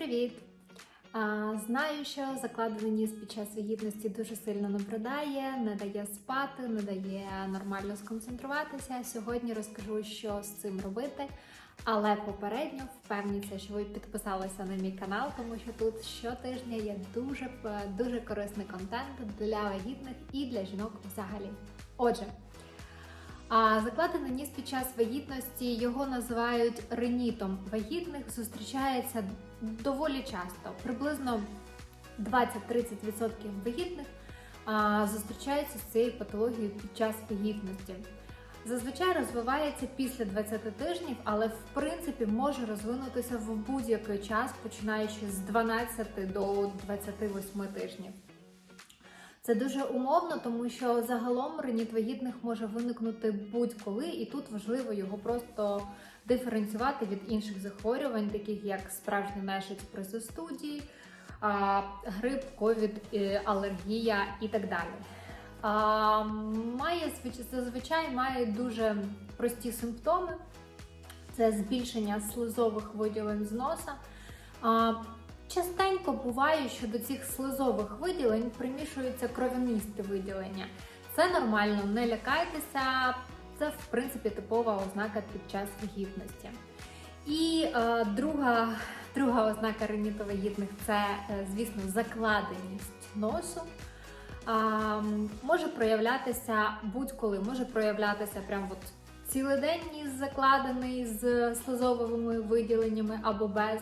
Привіт! А, Знаю, що закладений ніс під час вагітності дуже сильно набридає, не дає спати, не дає нормально сконцентруватися. Сьогодні розкажу, що з цим робити. Але попередньо впевніться, що ви підписалися на мій канал, тому що тут щотижня є дуже е, дуже корисний контент для вагітних і для жінок взагалі. Отже. А закладений ніс під час вагітності його називають ренітом вагітних. Зустрічається доволі часто. Приблизно 20-30% вагітних зустрічаються з цією патологією під час вагітності. Зазвичай розвивається після 20 тижнів, але в принципі може розвинутися в будь-який час, починаючи з 12 до 28 тижнів. Це дуже умовно, тому що загалом реніт вагітних може виникнути будь-коли, і тут важливо його просто диференціювати від інших захворювань, таких як справжня нежить при застуді, грип, ковід, алергія і так далі. А, Має звич- зазвичай має дуже прості симптоми: це збільшення слизових виділень з носа. А, Частенько буває, що до цих слизових виділень примішуються кров'янисті виділення. Це нормально, не лякайтеся, це в принципі типова ознака під час вагітності. І е, друга, друга ознака реніту це, е, звісно, закладеність носу. М, може проявлятися будь-коли, може проявлятися прям от цілий день ніс закладений з слизовими виділеннями або без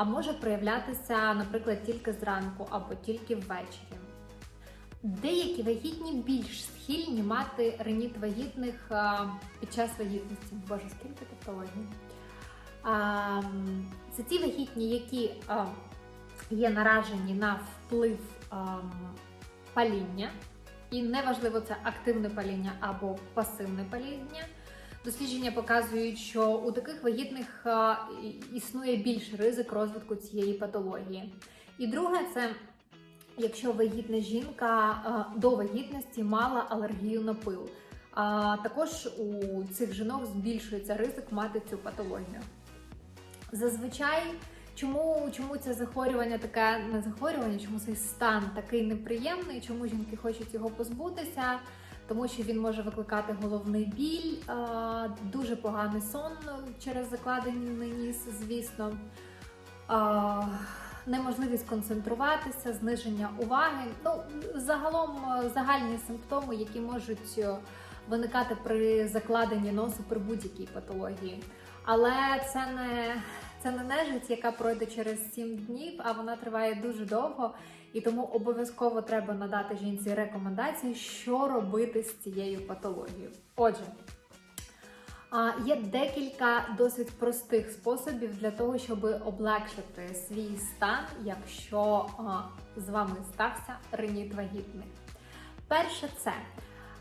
а може проявлятися, наприклад, тільки зранку або тільки ввечері. Деякі вагітні більш схильні мати реніт вагітних а, під час вагітності. Боже, скільки тавтологій. А, Це ті вагітні, які а, є наражені на вплив паління, і неважливо, це активне паління або пасивне паління. Дослідження показують, що у таких вагітних існує більший ризик розвитку цієї патології. І друге, це якщо вагітна жінка до вагітності мала алергію на пил. А також у цих жінок збільшується ризик мати цю патологію. Зазвичай, чому, чому це захворювання таке не захворювання, чому цей стан такий неприємний, чому жінки хочуть його позбутися? Тому що він може викликати головний біль, дуже поганий сон через закладений ніс, звісно, неможливість концентруватися, зниження уваги. Ну, загалом е, загальні симптоми, які можуть е, виникати при закладенні носу при будь-якій патології. Але це не, це не нежить, яка пройде через 7 днів, а вона триває дуже довго. І тому обов'язково треба надати жінці рекомендації, що робити з цією патологією. Отже, є декілька досить простих способів для того, щоб облегшити свій стан, якщо з вами стався реніт вагітний. Перше, це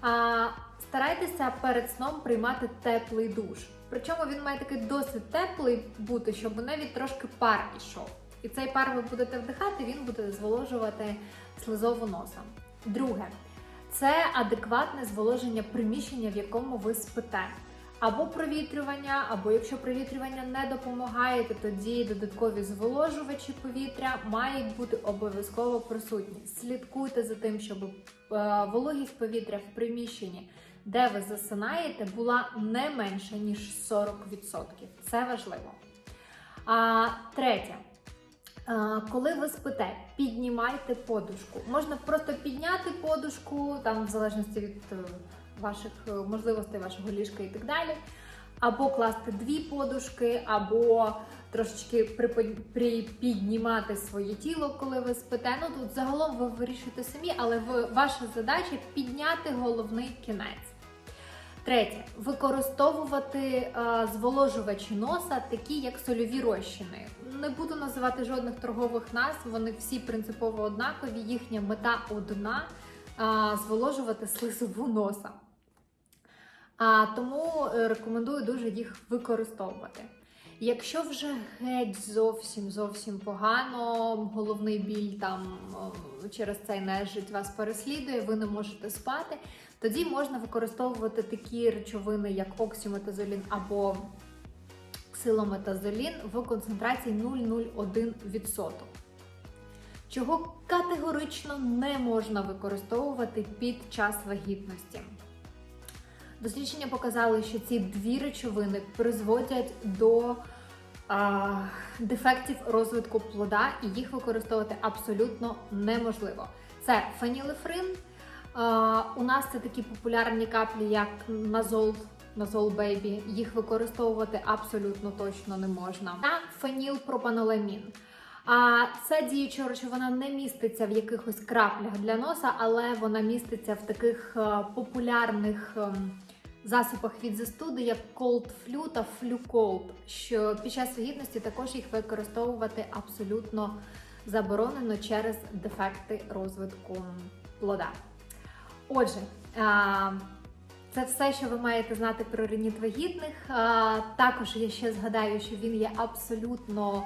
а, старайтеся перед сном приймати теплий душ. Причому він має такий досить теплий бути, щоб навіть трошки пар ішов. І цей пар ви будете вдихати, він буде зволожувати слизову носа. Друге, це адекватне зволоження приміщення, в якому ви спите. Або провітрювання, або якщо провітрювання не допомагає, то тоді додаткові зволожувачі повітря мають бути обов'язково присутні. Слідкуйте за тим, щоб е, вологість повітря в приміщенні, де ви засинаєте, була не менша ніж 40%. Це важливо. А третє. Коли ви спите, піднімайте подушку. Можна просто підняти подушку, там в залежності від е, ваших е, можливостей, вашого ліжка і так далі. Або класти дві подушки, або трошечки припіднімати своє тіло, коли ви спите. Ну тут загалом ви вирішуєте самі, але ваша задача підняти головний кінець. Третє використовувати е, зволожувачі носа, такі як сольові розчини. Не буду називати жодних торгових назв, вони всі принципово однакові. Їхня мета одна е, зволожувати слизову носа. А тому е, рекомендую дуже їх використовувати. Якщо вже геть зовсім зовсім погано, головний біль там е, через цей нежить вас переслідує, ви не можете спати, тоді можна використовувати такі речовини, як оксиметазолін або ксилометазолін в концентрації 0,01%, чого категорично не можна використовувати під час вагітності. Дослідження показали, що ці дві речовини призводять до а, дефектів розвитку плода, і їх використовувати абсолютно неможливо. Це фенілефрин. А, у нас це такі популярні каплі, як назол, назол бейбі. Їх використовувати абсолютно точно не можна. Та фенілпропаноламін. А ця діюча речовина не міститься в якихось краплях для носа, але вона міститься в таких популярних ем, засобах від застуди, як Cold Flu та Flu Cold, що під час вагітності також їх використовувати абсолютно заборонено через дефекти розвитку плода. Отже, це все, що ви маєте знати про реніт вагітних. Також я ще згадаю, що він є абсолютно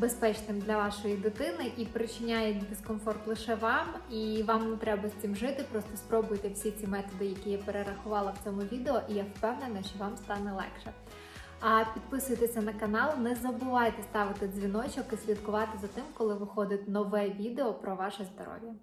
безпечним для вашої дитини і причиняє дискомфорт лише вам, і вам не треба з цим жити. Просто спробуйте всі ці методи, які я перерахувала в цьому відео, і я впевнена, що вам стане легше. А підписуйтеся на канал, не забувайте ставити дзвіночок і слідкувати за тим, коли виходить нове відео про ваше здоров'я.